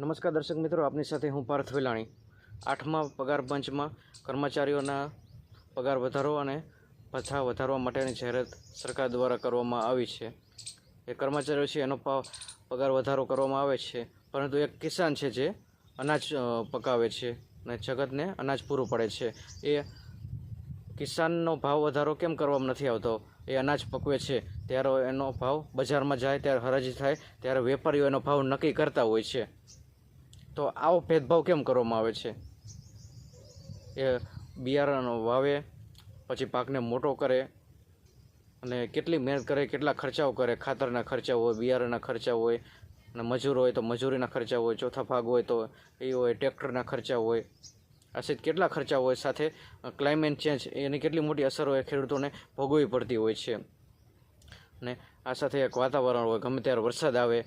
નમસ્કાર દર્શક મિત્રો, આપની સાથે હું પાર્થ વેલાણી. આઠમા પગાર પંચમાં કર્મચારીઓના પગાર વધારો અને ભથ્થા વધારવા માટેની જાહેરાત સરકાર દ્વારા કરવામાં આવી છે. એ કર્મચારીઓ છે, એનો પગાર વધારો કરવામાં આવે છે. પરંતુ એક કિસાન છે જે અનાજ પકાવે છે અને જગતને અનાજ પૂરું પડે છે. એ કિસાનનો ભાવ વધારો કેમ કરવામાં નથી આવતો? એ અનાજ પકવે છે, ત્યારે એનો ભાવ બજારમાં જાય, ત્યારે હરાજી થાય, ત્યારે વેપારીઓ એનો ભાવ નક્કી કરતા હોય છે. તો આવો ભેદભાવ કેમ કરવામાં આવે છે? એ બિયારણ વાવે, પછી પાકને મોટો કરે અને કેટલી મહેનત કરે, કેટલા ખર્ચાઓ કરે, ખાતરના ખર્ચા હોય, બિયારણના ખર્ચા હોય, અને મજૂર હોય તો મજૂરીના ખર્ચા હોય, ચોથા ભાગ હોય તો એ હોય, ટ્રેક્ટરના ખર્ચા હોય આ સહિત કેટલા ખર્ચા હોય સાથે ક્લાઇમેટ ચેન્જ એની કેટલી મોટી અસર હોય, ખેડૂતોને ભોગવવી પડતી હોય છે. અને આ સાથે એક વાતાવરણ હોય, ગમે ત્યારે વરસાદ આવે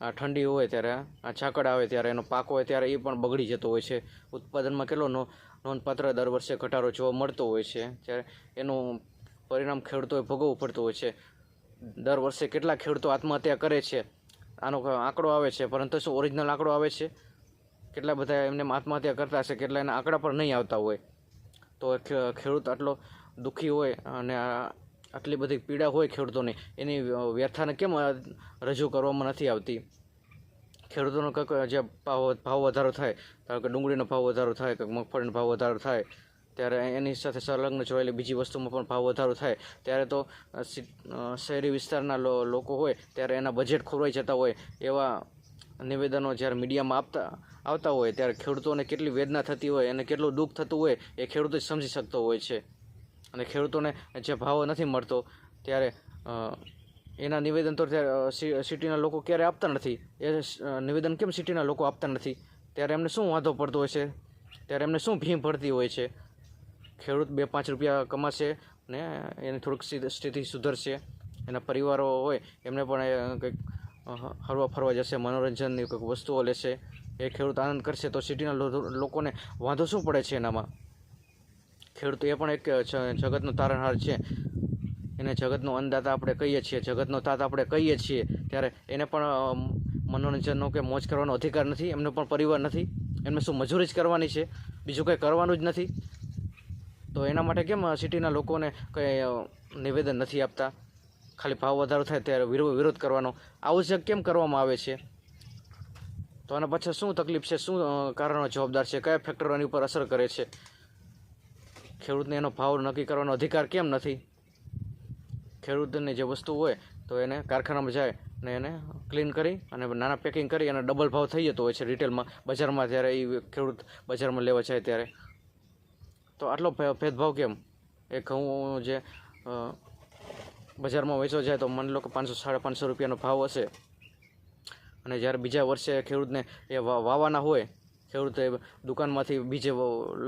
આ ઠંડી હોય ત્યારે, આ ઝાકળ આવે ત્યારે, એનો પાક હોય ત્યારે એ પણ બગડી જતો હોય છે. ઉત્પાદનમાં કેટલો નોંધપાત્ર દર વર્ષે ઘટાડો જોવા મળતો હોય છે. ત્યારે એનું પરિણામ ખેડૂતોએ ભોગવવું પડતું હોય છે. દર વર્ષે કેટલા ખેડૂતો આત્મહત્યા કરે છે? આનો આંકડો આવે છે? પરંતુ શું ઓરિજિનલ આંકડો આવે છે? કેટલા બધા એમને આત્મહત્યા કરતા હશે, કેટલા એના આંકડા પણ નહીં આવતા હોય. તો ખેડૂત આટલો દુઃખી હોય અને આટલી બધી પીડા હોય ખેડૂતોની, એની વ્યથાને કેમ રજૂ કરવામાં નથી આવતી? ખેડૂતોનો કંઈક જે ભાવ ભાવ વધારો થાય, ધારો કે ડુંગળીનો ભાવ વધારો થાય કે મગફળીનો ભાવ વધારો થાય, ત્યારે એની સાથે સંલગ્ન જોયેલી બીજી વસ્તુમાં પણ ભાવ વધારો થાય, ત્યારે તો શહેરી વિસ્તારના લોકો હોય, ત્યારે એના બજેટ ખોરવાઈ જતા હોય, એવા નિવેદનો જ્યારે મીડિયામાં આપતા, આવતા હોય, ત્યારે ખેડૂતોને કેટલી વેદના થતી હોય અને કેટલું દુઃખ થતું હોય, એ ખેડૂતો જ સમજી શકતો હોય છે. અને ખેડૂતોને જે ભાવ નથી મળતો ત્યારે એના નિવેદન તો સિટીના લોકો ક્યારે આપતા નથી. એ નિવેદન કેમ સિટીના લોકો આપતા નથી? ત્યારે એમને શું વાંધો પડતો હોય છે? ત્યારે એમને શું ભીમ પડતી હોય છે? ખેડૂત બે, પાંચ રૂપિયા કમાશે ને એની થોડીક સ્થિ- સ્થિતિ સુધરશે. એના પરિવારો હોય, એમને પણ કંઈક હરવા ફરવા જશે, મનોરંજનની કંઈક વસ્તુઓ લેશે. એ ખેડૂત આનંદ કરશે. તો સિટીના લોકોને વાંધો શું પડે છે એનામાં? ખેડૂત એ પણ એક જગતનો તારણહાર છે. એને જગતનો અન્નદાતા આપણે કહીએ છીએ. જગતનો તાત આપણે કહીએ છીએ. ત્યારે એને પણ મનોરંજનનો કે મોજ કરવાનો અધિકાર નથી. એમનો પણ પરિવાર નથી. એમને શું મજૂરી જ કરવાની છે? બીજું કંઈ કરવાનું જ નથી. તો એના માટે કેમ સિટીના લોકોને કંઈ નિવેદન નથી આપતા? ખાલી ભાવ વધારો થાય ત્યારે વિરોધ વિરોધ કરવાનો. આવું જ કેમ કરવામાં આવે છે? તો આના પાછળ શું તકલીફ છે? શું કારણો જવાબદાર છે? કયા ફેક્ટરોની ઉપર અસર કરે છે? ખેડૂતને એનો ભાવ નક્કી કરવાનો અધિકાર કેમ નથી? ખેડૂતની જે વસ્તુ હોય, તો એને કારખાનામાં જાય ને એને ક્લીન કરી અને નાના પેકિંગ કરી અને ડબલ ભાવ થઈ જતો હોય છે રિટેલમાં બજારમાં જ્યારે એ ખેડૂત બજારમાં લેવા જાય ત્યારે. તો આટલો ભેદભાવ કેમ? એ ઘઉં જે બજારમાં વેચવા જાય તો માની લો કે પાંચસો, સાડા પાંચસો રૂપિયાનો ભાવ હશે. અને જ્યારે બીજા વર્ષે ખેડૂતને એ વા- વાવવાના હોય ખેડૂત એ દુકાનમાંથી બીજે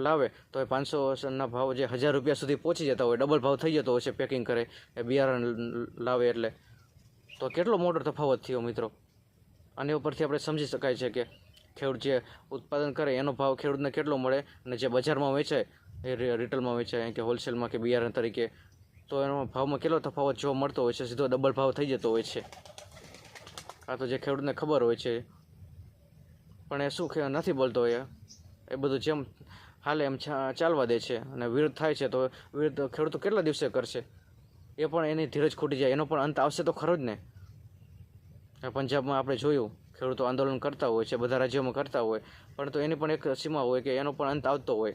લાવે, તો એ પાંચસોના ભાવ જે હજાર રૂપિયા સુધી પહોંચી જતા હોય, ડબલ ભાવ થઈ જતો હોય છે પેકિંગ કરે, એ બિયારણ લાવે એટલે. તો કેટલો મોટો તફાવત થયો મિત્રો? આની ઉપરથી આપણે સમજી શકાય છે કે ખેડૂત જે ઉત્પાદન કરે, એનો ભાવ ખેડૂતને કેટલો મળે અને જે બજારમાં વેચાય, એ રિટેલમાં વેચાય કે હોલસેલમાં કે બિયારણ તરીકે, તો એનો ભાવમાં કેટલો તફાવત જોવા મળતો હોય છે? સીધો ડબલ ભાવ થઈ જતો હોય છે. આ તો જે ખેડૂતને ખબર હોય છે પણ એ શું કે નથી બોલતો એ. એ બધું જેમ હાલે એમ ચાલવા દે છે અને વિરોધ થાય છે તો વિરોધ ખેડૂતો કેટલા દિવસે કરશે? એ પણ એની ધીરજ ખૂટી જાય. એનો પણ અંત આવશે તો ખરો જ ને. પંજાબમાં આપણે જોયું, ખેડૂતો આંદોલન કરતા હોય છે, બધા રાજ્યોમાં કરતા હોય, પરંતુ એની પણ એક સીમા હોય કે એનો પણ અંત આવતો હોય.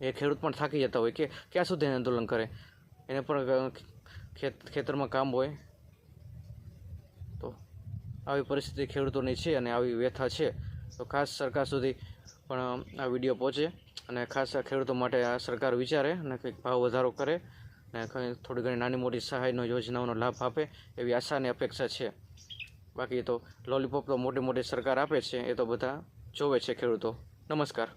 એ ખેડૂત પણ થાકી જતા હોય કે ક્યાં સુધી આંદોલન કરે? એને પણ ખેત, ખેતરમાં કામ હોય તો આવી પરિસ્થિતિ ખેડૂતોની છે અને આવી વ્યથા છે, તો ખાસ સરકાર સુધી પણ આ વીડિયો પહોંચે અને ખાસ ખેડૂતો માટે આ સરકાર વિચારે અને કંઈક ભાવ વધારો કરે અને થોડી ઘણી નાની મોટી સહાયનો યોજનાઓનો લાભ આપે એવી આશા અને અપેક્ષા છે. બાકી તો લોલીપોપ તો મોટી મોટી સરકાર આપે છે, એ તો બધા જોવે છે ખેડૂતો. નમસ્કાર.